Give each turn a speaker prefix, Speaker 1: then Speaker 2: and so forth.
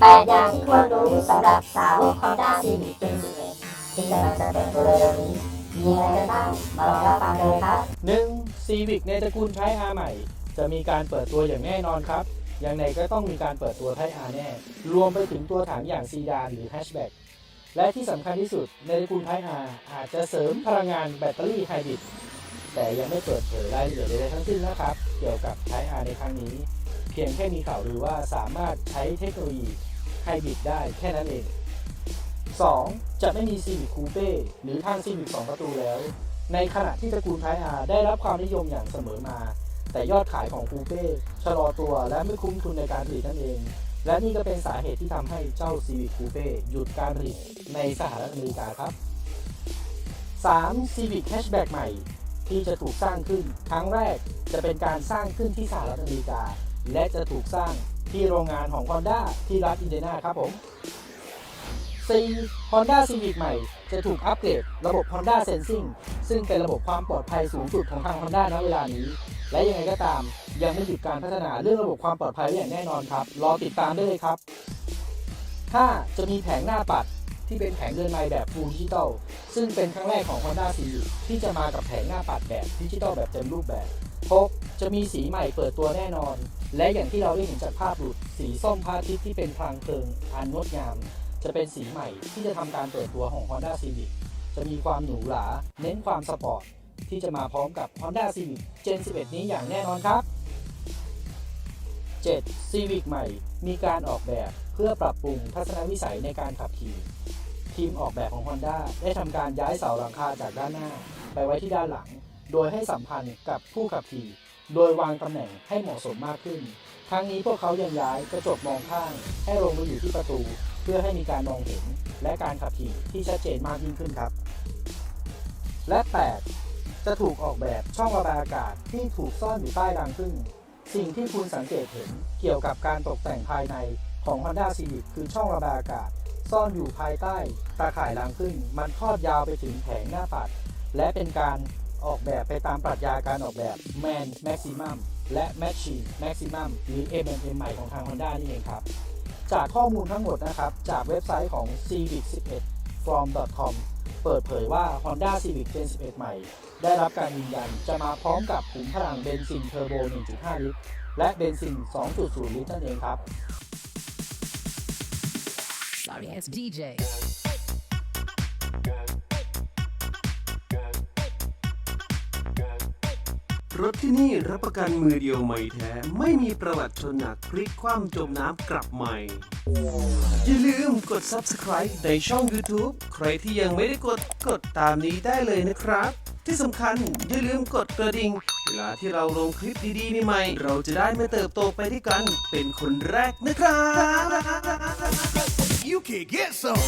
Speaker 1: แปดอย่างที่ควรรู้สำหรับสาวก Honda Civic Gen 11ที่กำลังจะเปิดตัวเร็วๆนี้ มีอะไรกันบ้าง มาลองรับฟังกันเลยครับ
Speaker 2: 1. Civic ในตระกูลไทป์ R ใหม่ จะมีการเปิดตัวอย่างแน่นอนครับ อย่างไรก็ต้องมีการเปิดตัวไทป์ R แน่ รวมไปถึงตัวถังอย่างซีดานหรือแฮชแบ็กและที่สำคัญที่สุดในตระกูลไทป์ R อาจจะเสริมพลังงานแบตเตอรี่ไฮบริดแต่ยังไม่เปิดเผยรายละเอียดใดๆทั้งสิ้นนะครับ เกี่ยวกับไทป์ R ในครั้งนี้ เพียงแค่มีข่าวหรือว่าสามารถใช้เทคโนโลยีไฮบริดได้แค่นั้นเอง 2. จะไม่มี Civic Coupe หรือทาง Civic 2ประตูแล้ว ในขณะที่ตระกูลไทป์ได้รับความนิยมอย่างเสมอมา แต่ยอดขายของคูเป้ชะลอตัวและไม่คุ้มทุนในการผลิตนั่นเอง และนี่ก็เป็นสาเหตุที่ทำให้เจ้า Civic Coupe หยุดการผลิตในสหรัฐอเมริกาครับ 3. Civic Hatchback ใหม่ ที่จะถูกสร้างขึ้น ครั้งแรกจะเป็นการสร้างขึ้นที่สหรัฐอเมริกา และจะถูกสร้างที่โรงงานของ Honda ที่รัฐอินเดียนาครับผม 4. Honda Civic ใหม่จะถูกอัปเกรดระบบ Honda Sensing ซึ่งเป็นระบบความปลอดภัยสูงสุดของทาง Honda ณเวลานี้ และยังไงก็ตามยังไม่หยุดการพัฒนาเรื่องระบบความปลอดภัยอย่างแน่นอนครับ รอติดตามได้เลยครับ 5. จะมีแผงหน้าปัดที่เป็นแผงเดินไม้แบบ Full Digital ซึ่งเป็นครั้งแรกของ Honda Civic ที่จะมากับแผงหน้าปัดแบบดิจิตอลแบบเต็มรูปแบบ 6. จะมีสีใหม่เปิดตัวแน่นอน และอย่างที่เราได้เห็นจากภาพหลุด สีส้มพระอาทิตย์ที่เป็นพลางเพลิงอันงดงาม จะเป็นสีใหม่ที่จะทำการเปิดตัวของ Honda Civic จะมีความหรูหรา เน้นความสปอร์ต ที่จะมาพร้อมกับ Honda Civic Gen 11 นี้อย่างแน่นอนครับ 7. Civic ใหม่ มีการออกแบบเพื่อปรับปรุงทัศนวิสัยในการขับขี่ทีมออกแบบของ Honda ได้ทำการย้ายเสาหลังคาจากด้านหน้า ไปไว้ที่ด้านหลัง โดยให้สัมพันธ์กับผู้ขับขี่ โดยวางตำแหน่งให้เหมาะสมมากขึ้น ทั้งนี้พวกเขายังย้ายกระจกมองข้าง ให้ลงมาอยู่ที่ประตู เพื่อให้มีการมองเห็น และการขับขี่ที่ชัดเจนมากยิ่งขึ้นครับ และ 8 จะถูกออกแบบช่องระบายอากาศที่ถูกซ่อนอยู่ใต้รังผึ้งสิ่งที่คุณสังเกตเห็นเกี่ยวกับการตกแต่งภายในของ Honda Civic คือช่องระบายอากาศ ซ่อนอยู่ภายใต้ตาข่ายรังผึ้งมันทอดยาวไปถึงแผงหน้าปัด และเป็นการ ออกแบบไปตามปรัชญาการออกแบบ Man Maximum และ Machine Maximum หรือ MMM ใหม่ของทาง Honda นี่เองครับ จากข้อมูลทั้งหมดนะครับ จากเว็บไซต์ของ civic 11 from.com เปิดเผยว่า Honda Civic Gen 11 ใหม่ ได้รับการยืนยันจะมาพร้อมกับขุมพลังเบนซินเทอร์โบ 1.5 ลิตร และเบนซิน 2.0 ลิตรนั่นเองครับ
Speaker 3: Sorry, it's DJ.
Speaker 4: รถที่นี่รับประกันมือเดียวไม่แท้ ไม่มีประวัติชนหนักพลิกคว่ำจมน้ำกลับใหม่ อย่าลืมกด subscribe ในช่อง YouTube ใครที่ยังไม่ได้กดกดตามนี้ได้เลยนะครับ ที่สำคัญอย่าลืมกดกระดิ่ง เวลาที่เราลงคลิปดีๆใหม่ๆเราจะได้มาเติบโตไปด้วยกัน เป็นคนแรกนะครับ
Speaker 5: You can get some.